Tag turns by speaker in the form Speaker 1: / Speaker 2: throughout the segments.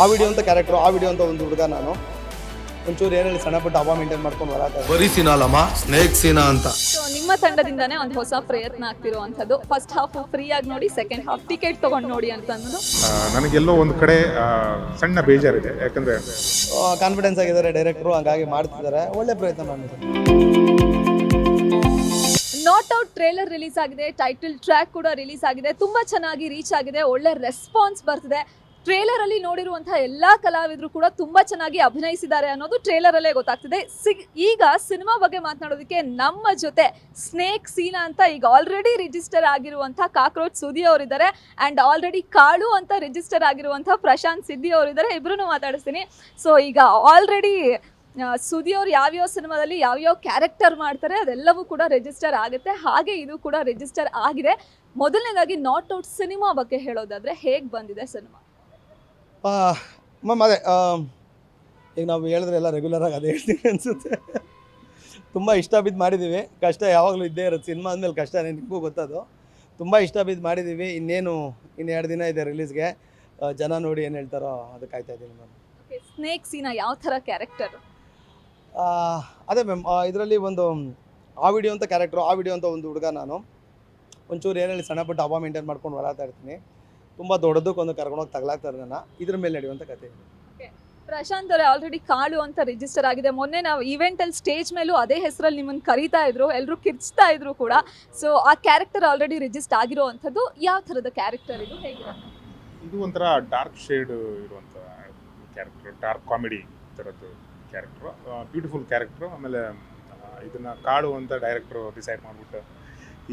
Speaker 1: ಆ ವಿಡಿಯೋ ಅಂತ ಕ್ಯಾರೆಕ್ಟರ್ ಆ ವಿಡಿಯೋ ಅಂತ ಒಂದು ಹುಡುಗ ನಾನು. ಒಂಚೂರು ಏನೇಳಿ ಸಣ್ಣ ಪುಟ್ಟ ಹಬ್ಬ ಮೇಂಟೈನ್ ಮಾಡ್ಕೊಂಡು ಬರತ್ತೆ
Speaker 2: ಬರೀ ಸೀನಾ ಅಲ್ಲಮ್ಮ ಸ್ನೇಕ್ ಸೀನಾ ಅಂತ.
Speaker 3: ಸೊ ನಿಮ್ಮ ತಂಡದಿಂದಾನೇ ಒಂದು ಹೊಸ ಪ್ರಯತ್ನ ಆಗ್ತಿರುವಂಥದ್ದು. ಫಸ್ಟ್ ಹಾಫ್ ಫ್ರೀ ಆಗಿ ನೋಡಿ ಸೆಕೆಂಡ್ ಹಾಫ್ ಟಿಕೆಟ್ ತಗೊಂಡು ನೋಡಿ ಅಂತ ಅನ್ನೋದು
Speaker 4: ಆ, ನನಗೆಲ್ಲೋ ಒಂದು ಕಡೆ ಆ, ಸಣ್ಣ ಬೇಜಾರಿದೆ. ಯಾಕಂದ್ರೆ
Speaker 1: ಕಾನ್ಫಿಡೆನ್ಸ್ ಆಗಿದ್ದಾರೆ ಡೈರೆಕ್ಟ್ರು ಹಂಗಾಗಿ ಮಾಡ್ತಿದ್ದಾರೆ. ಒಳ್ಳೆ ಪ್ರಯತ್ನ ಮಾಡಿದ್ದಾರೆ
Speaker 3: ನಾಟ್ ಔಟ್ ಟ್ರೇಲರ್ ರಿಲೀಸ್ ಆಗಿದೆ ಟೈಟಲ್ ಟ್ರ್ಯಾಕ್ ಕೂಡ ರಿಲೀಸ್ ಆಗಿದೆ. ತುಂಬಾ ಚೆನ್ನಾಗಿ ರೀಚ್ ಆಗಿದೆ ಒಳ್ಳೆ ರೆಸ್ಪಾನ್ಸ್ ಬರ್ತಿದೆ. ಟ್ರೇಲರ್ ಅಲ್ಲಿ ನೋಡಿರುವಂತಹ ಎಲ್ಲಾ ಕಲಾವಿದರು ಕೂಡ ತುಂಬಾ ಚೆನ್ನಾಗಿ ಅಭಿನಯಿಸಿದ್ದಾರೆ ಅನ್ನೋದು ಟ್ರೇಲರ್ ಅಲ್ಲೇ ಗೊತ್ತಾಗ್ತಿದೆ ಈಗ ಸಿನಿಮಾ ಬಗ್ಗೆ ಮಾತನಾಡೋದಕ್ಕೆ ನಮ್ಮ ಜೊತೆ ಸ್ನೇಕ್ ಸೀನಾ ಅಂತ ಈಗ ಆಲ್ರೆಡಿ ರಿಜಿಸ್ಟರ್ ಆಗಿರುವಂತಹ ಕಾಕ್ರೋಚ್ ಸುದಿ ಅವರಿದ್ದಾರೆ ಅಂಡ್ ಆಲ್ರೆಡಿ ಕಾಳು ಅಂತ ರಿಜಿಸ್ಟರ್ ಆಗಿರುವಂತಹ ಪ್ರಶಾಂತ್ ಸಿದ್ದಿ ಅವರಿದ್ದಾರೆ. ಇಬ್ರು ಮಾತಾಡಿಸ್ತೀನಿ. ಸೊ ಈಗ ಆಲ್ರೆಡಿ ಸುದಿ ಅವ್ರು ಯಾವ್ಯಾವ ಸಿನಿಮಾದಲ್ಲಿ ಯಾವ್ಯಾವ ಕ್ಯಾರೆಕ್ಟರ್ ಮಾಡ್ತಾರೆ ಅದೆಲ್ಲವೂ ಕೂಡ ರಿಜಿಸ್ಟರ್ ಆಗುತ್ತೆ. ಹಾಗೆ ಇದು ಕೂಡ ರಿಜಿಸ್ಟರ್ ಆಗಿದೆ. ಮೊದಲನೇದಾಗಿ ನಾಟ್ ಔಟ್ ಸಿನಿಮಾ ಬಗ್ಗೆ ಹೇಳೋದಾದ್ರೆ ಹೇಗೆ ಬಂದಿದೆ ಸಿನಿಮಾ?
Speaker 1: ಮ್ಯಾಮ್ ಅದೇ ಈಗ ನಾವು ಹೇಳಿದ್ರೆ ಎಲ್ಲ ರೆಗ್ಯುಲರಾಗಿ ಅದೇ ಹೇಳ್ತೀನಿ ಅನಿಸುತ್ತೆ. ತುಂಬ ಇಷ್ಟ ಬಿದ್ದು ಮಾಡಿದ್ದೀವಿ ಕಷ್ಟ ಯಾವಾಗಲೂ ಇದ್ದೇ ಇರುತ್ತೆ. ಸಿನಿಮಾ ಅಂದಮೇಲೆ ಕಷ್ಟ ನಿಮಗೂ ಗೊತ್ತದು. ತುಂಬ ಇಷ್ಟ ಬಿದ್ದು ಮಾಡಿದ್ದೀವಿ ಇನ್ನೇನು ಇನ್ನು ಎರಡು ದಿನ ಇದೆ ರಿಲೀಸ್ಗೆ ಜನ ನೋಡಿ ಏನು ಹೇಳ್ತಾರೋ ಅದಕ್ಕೆ ಕಾಯ್ತಾ ಇದ್ದೀನಿ ಮ್ಯಾಮ್
Speaker 3: ಸ್ನೇಕ್ ಸೀನಾ ಯಾವ ಥರ ಕ್ಯಾರೆಕ್ಟರ್
Speaker 1: ಅದೇ ಮ್ಯಾಮ್ ಇದರಲ್ಲಿ ಒಂದು ಆ ವಿಡಿಯೋ ಅಂತ ಕ್ಯಾರೆಕ್ಟ್ರು ಆ ವಿಡಿಯೋ ಅಂತ ಒಂದು ಹುಡುಗ ನಾನು. ಒಂಚೂರು ಏನೇಳಿ ಸಣ್ಣ ಪುಟ್ಟ ಹಬ್ಬ ಮೇಂಟೈನ್ ಮಾಡ್ಕೊಂಡು ಓಡಾಡ್ತಾ ಇರ್ತೀನಿ. ತುಂಬ ದೊಡ್ಡದಕ್ಕೊಂದು ಕರ್ಕೊಂಡೋಗಿ ತಗಲಾಗ್ತಾರೆ ನನ್ನ. ಇದ್ರ ಮೇಲೆ ನಡೆಯುವಂಥ ಕತೆ
Speaker 3: ಪ್ರಶಾಂತ್ ಅವರೇ ಆಲ್ರೆಡಿ ಕಾಳು ಅಂತ ರಿಜಿಸ್ಟರ್ ಆಗಿದೆ. ಮೊನ್ನೆ ನಾವು ಈವೆಂಟ್ ಅಲ್ಲಿ ಸ್ಟೇಜ್ ಮೇಲೂ ಅದೇ ಹೆಸರಲ್ಲಿ ನಿಮ್ಮನ್ನು ಕರೀತಾ ಇದ್ರು ಎಲ್ಲರೂ ಕಿರ್ಚ್ತಾ ಇದ್ರು ಕೂಡ. ಸೊ ಆ ಕ್ಯಾರೆಕ್ಟರ್ ಆಲ್ರೆಡಿ ರಿಜಿಸ್ಟರ್ ಆಗಿರುವಂಥದ್ದು ಯಾವ ಥರದ ಕ್ಯಾರೆಕ್ಟರ್ ಇದು?
Speaker 4: ಇದು ಒಂಥರ ಡಾರ್ಕ್ ಶೇಡ್ ಇರುವಂಥ ಕ್ಯಾರೆಕ್ಟರ್ ಡಾರ್ಕ್ ಕಾಮಿಡಿ ಥರದ್ದು ಕ್ಯಾರೆಕ್ಟ್ರು ಬ್ಯೂಟಿಫುಲ್ ಕ್ಯಾರೆಕ್ಟ್ರು ಆಮೇಲೆ ಇದನ್ನು ಕಾಡು ಅಂತ ಡೈರೆಕ್ಟ್ರು ಡಿಸೈಡ್ ಮಾಡಿಬಿಟ್ಟು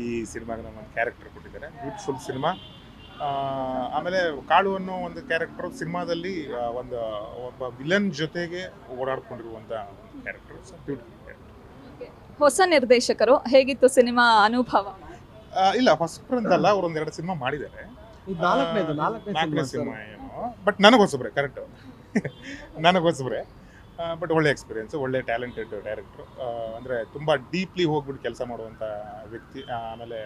Speaker 4: ಈ ಸಿನಿಮಾಗೆ ನಮ್ಮ ಕ್ಯಾರೆಕ್ಟರ್ ಕೊಟ್ಟಿದ್ದಾರೆ. ಬ್ಯೂಟಿಫುಲ್ ಸಿನಿಮಾ ಆಮೇಲೆ ಕಾಳು ಅನ್ನೋ ಒಂದು ಕ್ಯಾರೆಕ್ಟರ್ ಸಿನಿಮಾದಲ್ಲಿ ಒಂದು ಒಬ್ಬ ವಿಲನ್ ಜೊತೆಗೆ ಓಡಾಡ್ಕೊಂಡಿರುವಂಥ ಕ್ಯಾರೆಕ್ಟರ್
Speaker 3: ಹೊಸ ನಿರ್ದೇಶಕರು ಹೇಗಿತ್ತು ಸಿನಿಮಾ ಅನುಭವ?
Speaker 4: ಇಲ್ಲ ಹೊಸಬ್ರಂತಲ್ಲ ಅವ್ರು ಒಂದು ಎರಡು ಸಿನಿಮಾ ಮಾಡಿದ್ದಾರೆ. ನಾಲ್ಕನೇ ಸಿನಿಮಾ ಏನು? ಬಟ್ ನನಗೋಸ್ಕರ ಕರೆಕ್ಟ್ ನನಗೋಸ್ಕರ. ಬಟ್ ಒಳ್ಳೆ ಎಕ್ಸ್ಪೀರಿಯನ್ಸ್ ಒಳ್ಳೆ ಟ್ಯಾಲೆಂಟೆಡ್ ಡೈರೆಕ್ಟ್ರು ಅಂದರೆ ತುಂಬ ಡೀಪ್ಲಿ ಹೋಗ್ಬಿಟ್ಟು ಕೆಲಸ ಮಾಡುವಂಥ ವ್ಯಕ್ತಿ ಆಮೇಲೆ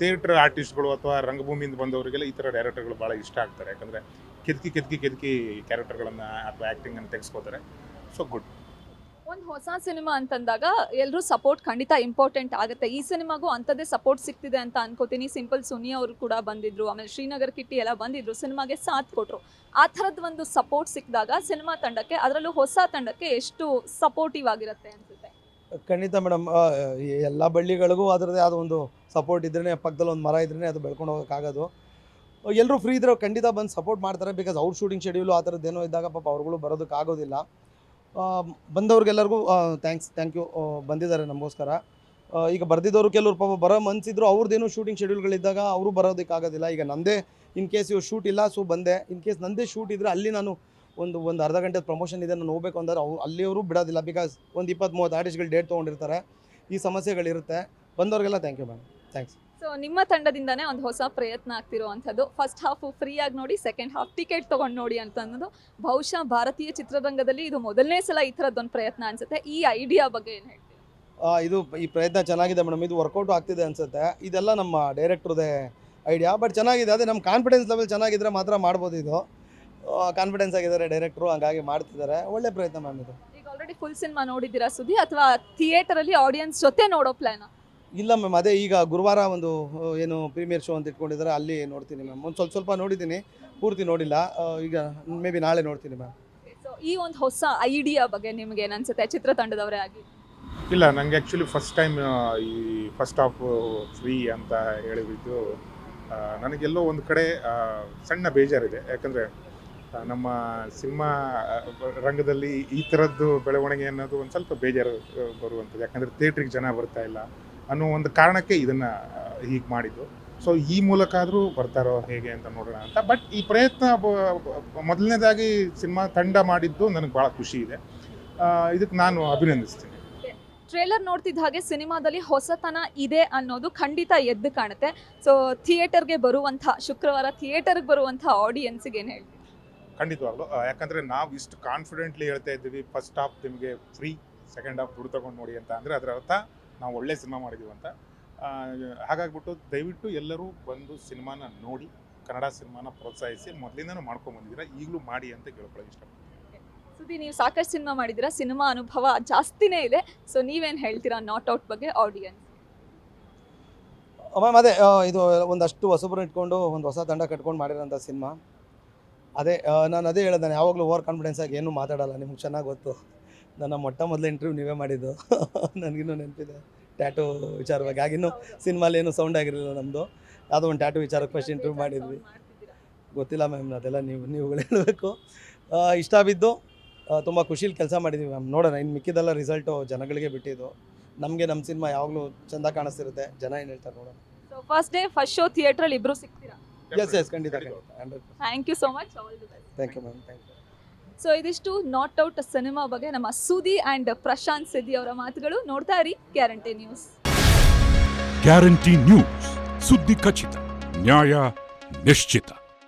Speaker 4: ಥಿಯೇಟ್ರ್ ಆರ್ಟಿಸ್ಟ್ಗಳು ಅಥವಾ ರಂಗಭೂಮಿಯಿಂದ ಬಂದವರಿಗೆಲ್ಲ ಈ ಥರ ಡೈರೆಕ್ಟರ್ಗಳು ಭಾಳ ಇಷ್ಟ ಆಗ್ತಾರೆ. ಯಾಕಂದರೆ ಕೆದಕಿ ಕೆದಕಿ ಕೆದಕಿ ಕ್ಯಾರೆಕ್ಟರ್ಗಳನ್ನು ಅಥವಾ ಆ್ಯಕ್ಟಿಂಗನ್ನು ತೆಗೆಸ್ಕೋತಾರೆ. ಸೊ ಗುಡ್
Speaker 3: ಒಂದು ಹೊಸ ಸಿನಿಮಾ ಅಂತಂದಾಗ ಎಲ್ಲರೂ ಸಪೋರ್ಟ್ ಖಂಡಿತ ಇಂಪಾರ್ಟೆಂಟ್ ಆಗುತ್ತೆ. ಈ ಸಿನಿಮಾಗೂ ಅಂಥದ್ದೇ ಸಪೋರ್ಟ್ ಸಿಗ್ತಿದೆ ಅಂತ ಅನ್ಕೋತೀನಿ. ಸಿಂಪಲ್ ಸುನಿ ಅವರು ಕೂಡ ಬಂದಿದ್ರು, ಆಮೇಲೆ ಶ್ರೀನಗರ್ ಕಿಟ್ಟಿ ಎಲ್ಲ ಬಂದಿದ್ರು, ಸಿನಿಮಾಗೆ ಸಾಥ್ ಕೊಟ್ರು. ಆ ಥರದ್ದು ಒಂದು ಸಪೋರ್ಟ್ ಸಿಕ್ಕಿದಾಗ ಸಿನಿಮಾ ತಂಡಕ್ಕೆ, ಅದರಲ್ಲೂ ಹೊಸ ತಂಡಕ್ಕೆ ಎಷ್ಟು ಸಪೋರ್ಟಿವ್ ಆಗಿರುತ್ತೆ ಅನ್ಸುತ್ತೆ
Speaker 1: ಖಂಡಿತ ಮೇಡಮ್ ಎಲ್ಲ ಬಳ್ಳಿಗಳಿಗೂ ಅದರದ್ದೇ ಆದ ಒಂದು ಸಪೋರ್ಟ್ ಇದ್ರೇ ಪಕ್ಕದಲ್ಲಿ ಒಂದು ಮರ ಇದ್ರೇ ಅದು ಬೆಳ್ಕೊಂಡು ಹೋಗೋಕ್ಕಾಗೋದು ಎಲ್ಲರೂ ಫ್ರೀ ಇದ್ರೆ ಖಂಡಿತ ಬಂದು ಸಪೋರ್ಟ್ ಮಾಡ್ತಾರೆ ಬಿಕಾಸ್ ಅವ್ರ ಶೂಟಿಂಗ್ ಶೆಡ್ಯೂಲು ಆ ಏನೋ ಇದ್ದಾಗ ಪಾಪ ಅವ್ರುಗಳು ಬರೋದಕ್ಕಾಗೋದಿಲ್ಲ ಬಂದವ್ರಿಗೆಲ್ಲರಿಗೂ ಥ್ಯಾಂಕ್ಸ್ ಥ್ಯಾಂಕ್ ಯು ಬಂದಿದ್ದಾರೆ ನಮಗೋಸ್ಕರ. ಈಗ ಬರೆದಿದ್ದವ್ರು ಕೆಲವ್ರು ಪಾಪ ಬರೋ ಮನ್ಸಿದ್ರು ಅವ್ರದ್ದೇನೋ ಶೂಟಿಂಗ್ ಶೆಡ್ಯೂಲ್ಗಳಿದ್ದಾಗ ಅವರು ಬರೋದಕ್ಕಾಗೋದಿಲ್ಲ. ಈಗ ನಂದೇ ಇನ್ ಕೇಸ್ ಇವ್ರು ಶೂಟ್ ಇಲ್ಲ ಸೊ ಬಂದೆ. ಇನ್ ಕೇಸ್ ನನ್ನದೇ ಶೂಟ್ ಇದ್ದರೆ ಅಲ್ಲಿ ನಾನು ಒಂದು ಒಂದು ಅರ್ಧ ಗಂಟೆ ಪ್ರಮೋಷನ್ ಇದೆ ನಾನು ಹೋಗ್ಬೇಕು ಅಂದ್ರೆ ಅವ್ರು ಅಲ್ಲಿಯವರು ಬಿಡೋದಿಲ್ಲ. ಬಿಕಾಸ್ ಒಂದು ಇಪ್ಪತ್ತು ಮೂವತ್ತು ಆರ್ಟಿಸ್ಟ್ಗಳು ಡೇಟ್ ತೊಗೊಂಡಿರ್ತಾರೆ. ಈ ಸಮಸ್ಯೆಗಳಿರುತ್ತೆ. ಬಂದವ್ರಿಗೆಲ್ಲ thank you ma'am thanks
Speaker 3: so ನಿಮ್ಮ ತಂಡದಿಂದನೇ ಒಂದು ಹೊಸ ಪ್ರಯತ್ನ ಆಗ್ತಿರುವಂಥದ್ದು. ಫಸ್ಟ್ ಹಾಫ್ ಫ್ರೀ ಆಗಿ ನೋಡಿ ಸೆಕೆಂಡ್ ಹಾಫ್ ಟಿಕೆಟ್ ತೊಗೊಂಡು ನೋಡಿ ಅಂತ ಅನ್ನೋದು. ಬಹುಶಃ ಭಾರತೀಯ ಚಿತ್ರರಂಗದಲ್ಲಿ ಇದು ಮೊದಲನೇ ಸಲ ಈ ಥರದ್ದೊಂದು ಪ್ರಯತ್ನ ಅನ್ಸುತ್ತೆ. ಈ ಐಡಿಯಾ ಬಗ್ಗೆ ಏನು ಹೇಳ್ತೀವಿ
Speaker 1: ಇದು ಈ ಪ್ರಯತ್ನ ಚೆನ್ನಾಗಿದೆ ಮೇಡಮ್ ಇದು ವರ್ಕೌಟ್ ಆಗ್ತಿದೆ ಅನ್ಸುತ್ತೆ. ಇದೆಲ್ಲ ನಮ್ಮ ಡೈರೆಕ್ಟ್ರದೇ ಐಡಿಯಾ ಬಟ್ ಚೆನ್ನಾಗಿದೆ. ಅದೇ ನಮ್ಮ ಕಾನ್ಫಿಡೆನ್ಸ್ ಲೆವೆಲ್ ಚೆನ್ನಾಗಿದ್ರೆ ಮಾತ್ರ ಮಾಡ್ಬೋದು ಇದು. ಕಾನ್ಫಿಡೆನ್ಸ್ ಆಗಿದ್ದಾರೆ ಡೈರೆಕ್ಟ್ರು ಹಂಗಾಗಿ ಮಾಡ್ತಿದ್ದಾರೆ. ಒಳ್ಳೆ ಪ್ರಯತ್ನ ಮಾಡಿದ್ರು ಇದು.
Speaker 3: ಈಗ ಆಲ್ರೆಡಿ ಫುಲ್ ಸಿನಿಮಾ ನೋಡಿದ್ದೀರಾ ಸುದ್ದಿ ಅಥವಾ ಥಿಯೇಟರ್ ಅಲ್ಲಿ ಆಡಿಯನ್ಸ್ ಜೊತೆ ನೋಡೋ ಪ್ಲಾನ್
Speaker 1: ಇಲ್ಲ ಮ್ಯಾಮ್ ಅದೇ ಈಗ ಗುರುವಾರ ಒಂದು ಏನು ಪ್ರೀಮಿಯರ್ ಶೋ ಅಂತ ಇಟ್ಕೊಂಡಿದ್ದಾರೆ ಅಲ್ಲಿ ನೋಡ್ತೀನಿ ಮ್ಯಾಮ್ ಒಂದು ಸ್ವಲ್ಪ ಸ್ವಲ್ಪ ನೋಡಿದ್ದೀನಿ ಪೂರ್ತಿ ನೋಡಿಲ್ಲ. ಆ, ಈಗ ಮೇ ಬಿ ನಾಳೆ ನೋಡ್ತೀನಿ ಮ್ಯಾಮ್
Speaker 3: ಸೊ ಈ ಒಂದು ಹೊಸ ಐಡಿಯಾ ಬಗ್ಗೆ ನಿಮ್ಗೆ ಏನನ್ಸುತ್ತೆ ಅನ್ಸುತ್ತೆ ಚಿತ್ರತಂಡದವರೇ ಆಗಿ?
Speaker 4: ಇಲ್ಲ ನನಗೆ ಆ್ಯಕ್ಚುಲಿ ಫಸ್ಟ್ ಟೈಮ್ ಈ ಫಸ್ಟ್ ಆಫ್ ಫ್ರೀ ಅಂತ ಹೇಳಿದ್ದು ನನಗೆಲ್ಲೋ ಒಂದು ಕಡೆ ಆ, ಸಣ್ಣ ಬೇಜಾರಿದೆ. ಯಾಕಂದರೆ ನಮ್ಮ ಸಿನಿಮಾ ರಂಗದಲ್ಲಿ ಈ ಥರದ್ದು ಬೆಳವಣಿಗೆ ಅನ್ನೋದು ಒಂದು ಸ್ವಲ್ಪ ಬೇಜಾರು ಬರುವಂಥದ್ದು. ಯಾಕಂದರೆ ಥಿಯೇಟ್ರಿಗೆ ಜನ ಬರ್ತಾ ಇಲ್ಲ ಅನ್ನೋ ಒಂದು ಕಾರಣಕ್ಕೆ ಇದನ್ನು ಹೀಗೆ ಮಾಡಿದ್ದು. ಸೊ ಈ ಮೂಲಕ ಆದರೂ ಬರ್ತಾರೋ ಹೇಗೆ ಅಂತ ನೋಡೋಣ ಅಂತ. ಬಟ್ ಈ ಪ್ರಯತ್ನ ಮೊದಲನೇದಾಗಿ ಸಿನಿಮಾ ತಂಡ ಮಾಡಿದ್ದು ನನಗೆ ಭಾಳ ಖುಷಿ ಇದೆ. ಇದಕ್ಕೆ ನಾನು ಅಭಿನಂದಿಸ್ತೀನಿ.
Speaker 3: ಟ್ರೇಲರ್ ನೋಡ್ತಿದ್ದ ಹಾಗೆ ಸಿನಿಮಾದಲ್ಲಿ ಹೊಸತನ ಇದೆ ಅನ್ನೋದು ಖಂಡಿತ ಎದ್ದು ಕಾಣುತ್ತೆ. ಸೊ ಥಿಯೇಟರ್ಗೆ ಬರುವಂಥ, ಶುಕ್ರವಾರ ಥಿಯೇಟರ್ಗೆ ಬರುವಂಥ ಆಡಿಯನ್ಸ್ಗೆ ಏನು ಹೇಳ್ತೀವಿ
Speaker 4: ಖಂಡಿತವಾಗ್ಲು. ಯಾಕಂದ್ರೆ ನಾವು ಇಷ್ಟು ಕಾನ್ಫಿಡೆಂಟ್ಲಿ ಹೇಳ್ತಾ ಇದ್ದೀವಿ ಫಸ್ಟ್ ಹಾಫ್ ನಿಮಗೆ ಫ್ರೀ ಸೆಕೆಂಡ್ ಹಾಫ್ ದುಡ್ಡು ತಗೊಂಡು ನೋಡಿ ಅಂತ ಅಂದರೆ ಅದರ ಅರ್ಥ ನಾವು ಒಳ್ಳೆ ಸಿನಿಮಾ ಮಾಡಿದ್ದೀವಿ ಅಂತ. ಹಾಗಾಗ್ಬಿಟ್ಟು ದಯವಿಟ್ಟು ಎಲ್ಲರೂ ಬಂದು ಸಿನಿಮಾನ ನೋಡಿ ಕನ್ನಡ ಸಿನಿಮಾನ ಪ್ರೋತ್ಸಾಹಿಸಿ ಮೊದಲಿಂದನೂ ಮಾಡ್ಕೊಂಡು ಬಂದಿದ್ದೀರಾ ಈಗಲೂ ಮಾಡಿ ಅಂತ ಕೇಳ್ಕೊಳ್ಳೋಕೆ ಇಷ್ಟಪಡ್ತೀನಿ.
Speaker 3: ಸುದ್ದಿ ನೀವು ಸಾಕಷ್ಟು ಸಿನಿಮಾ ಮಾಡಿದ್ದೀರಾ ಸಿನಿಮಾ ಅನುಭವ ಜಾಸ್ತಿನೇ ಇದೆ. ಸೊ ನೀವೇನು ಹೇಳ್ತೀರಾ ನಾಟ್ ಔಟ್ ಬಗ್ಗೆ ಆಡಿಯನ್ಸ್
Speaker 1: ಮ್ಯಾಮ್ ಅದೇ ಇದು ಒಂದಷ್ಟು ಹೊಸಬ್ರು ಇಟ್ಕೊಂಡು ಒಂದು ಹೊಸ ತಂಡ ಕಟ್ಕೊಂಡು ಮಾಡಿರೋಂಥ ಸಿನಿಮಾ ಅದೇ ನಾನು ಅದೇ ಹೇಳೋದು ನಾನು ಯಾವಾಗಲೂ ಓವರ್ ಕಾನ್ಫಿಡೆನ್ಸ್ ಆಗಿ ಏನೂ ಮಾತಾಡಲ್ಲ, ನಿಮ್ಗೆ ಚೆನ್ನಾಗಿ ಗೊತ್ತು. ನನ್ನ ಮೊಟ್ಟ ಮೊದಲ ಇಂಟರ್ವ್ಯೂ ನೀವೇ ಮಾಡಿದ್ದು. ನನಗಿನ್ನೂ ನೆನಪಿದೆ. ಟ್ಯಾಟೂ ವಿಚಾರವಾಗಿ. ಆಗಿನ್ನೂ ಸಿನಿಮಾಲಿ ಏನು ಸೌಂಡ್ ಆಗಿರಲಿಲ್ಲ ನಮ್ಮದು ಯಾವುದೋ ಒಂದು ಟ್ಯಾಟೂ ವಿಚಾರಕ್ಕೆ ಫಸ್ಟ್ ಇಂಟರ್ವ್ಯೂ ಮಾಡಿದ್ವಿ. ಗೊತ್ತಿಲ್ಲ ಮ್ಯಾಮ್ ಅದೆಲ್ಲ ನೀವು, ನೀವುಗಳು ಹೇಳಬೇಕು. ಇಷ್ಟ ಬಿದ್ದು ತುಂಬ ಖುಷಿಲಿ ಕೆಲಸ ಮಾಡಿದ್ವಿ ಮ್ಯಾಮ್ ನೋಡೋಣ ಇನ್ನು ಮಿಕ್ಕಿದೆಲ್ಲ ರಿಸಲ್ಟು ಜನಗಳಿಗೆ ಬಿಟ್ಟಿದ್ದು. ನಮಗೆ ನಮ್ಮ ಸಿನಿಮಾ ಯಾವಾಗಲೂ ಚೆಂದ ಕಾಣಿಸ್ತಿರುತ್ತೆ. ಜನ ಏನು ಹೇಳ್ತಾರೆ ನೋಡೋಣ.
Speaker 3: ಫಸ್ಟ್ ಡೇ ಫಸ್ಟ್ ಶೋ ಥಿಯೇಟ್ರಲ್ಲಿ ಇಬ್ಬರು ಸಿಗ್ತೀರಾ?
Speaker 1: ಎಸ್ ಎಸ್ ಖಂಡಿತ
Speaker 3: thank you so much all the best
Speaker 1: thank you ma'am thank you
Speaker 3: so ಇದಿಷ್ಟು ನಾಟ್ ಔಟ್ ಸಿನಿಮಾ ಬಗ್ಗೆ ನಮ್ಮ ಸುದಿ ಅಂಡ್ ಪ್ರಶಾಂತ್ ಸಿದ್ದಿ ಅವರ ಮಾತುಗಳು ನೋಡ್ತಾ ಇರಿ. ಗ್ಯಾರಂಟಿ ನ್ಯೂಸ್
Speaker 5: ಗ್ಯಾರಂಟಿ ನ್ಯೂಸ್ ಸುದ್ದಿ ಖಚಿತ ನ್ಯಾಯ ನಿಶ್ಚಿತ.